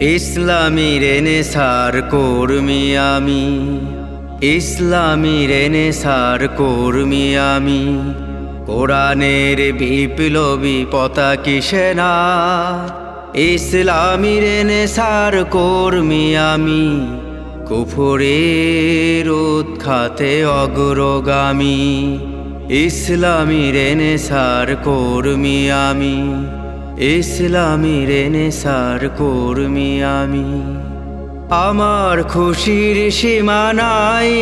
ইসলামী রেনেসার কর্মী আমি। ইসলামী রেনেসার কর্মী আমি। কোরআনের বিপ্লবী পতাকি সেনা। ইসলামী রেনেসার কর্মী আমি। কুফুরের উৎখাতে অগ্রগামী। ইসলামী রেনেসার কর্মী আমি। ইসলামী রেনেসার কর্মী আমি। আমার খুশির সীমা নাই।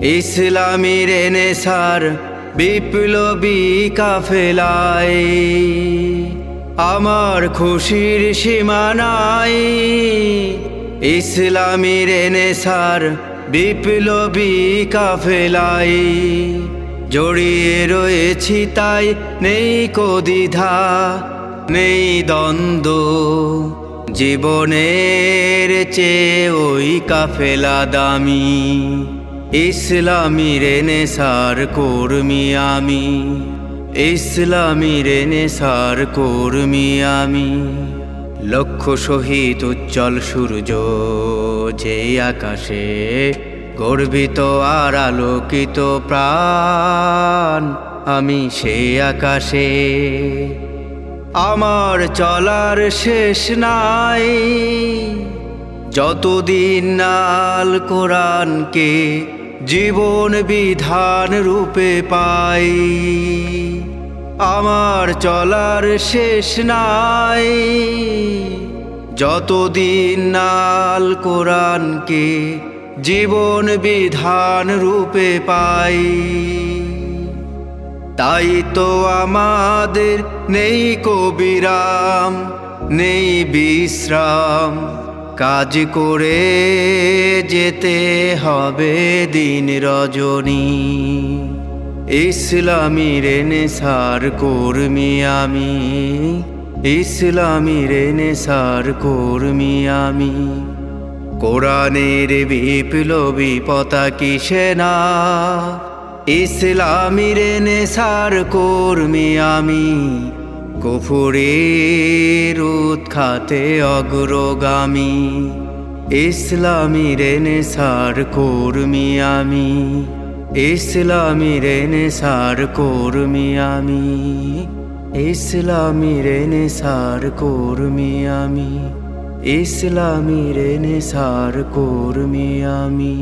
ইসলামী রেনেসার বিপ্লবী কাফেলায়। আমার খুশির সীমা নাই। ইসলামী রেনেসার বিপ্লবী কাফেলায়। জড়িয়ে রয়েছি তাই নেই কদিধা নেই দ্বন্দ্ব। জীবনের চেয়ে ওই কাফেলা দামি, ইসলামী রেনেসার কর্মী আমি, ইসলামী রেনেসার কর্মী আমি। লক্ষ্য শহীদ উজ্জ্বল সূর্য যে আকাশে গর্বিত আর আলোকিত প্রাণ আমি সেই আকাশে। আমার চলার শেষ নাই। যতদিন নাল কোরআনকে জীবন বিধান রূপে পাই, আমার চলার শেষ নাই। যতদিন নাল কোরআনকে জীবন বিধান রূপে পাই। তাই তো আমাদের নেই কবিরাম, নেই বিশ্রাম। কাজ করে যেতে হবে দিন রজনী। ইসলামী রেনেসার কর্মী আমি, ইসলামী রেনেসার কর্মী আমি। কোরআনের বিপ্লবী পতাকি সেনা? ইসলামী রেনেসার কর্মী আমি। কুফুরের উৎখাতে অগ্রগামী। ইসলামী রেনেসার কর্মী আমি। ইসলামী রেনেসার কর্মী আমি। ইসলামী রেনেসার কর্মী আমি। ইসলামী রেনেসার কর্মী আমি।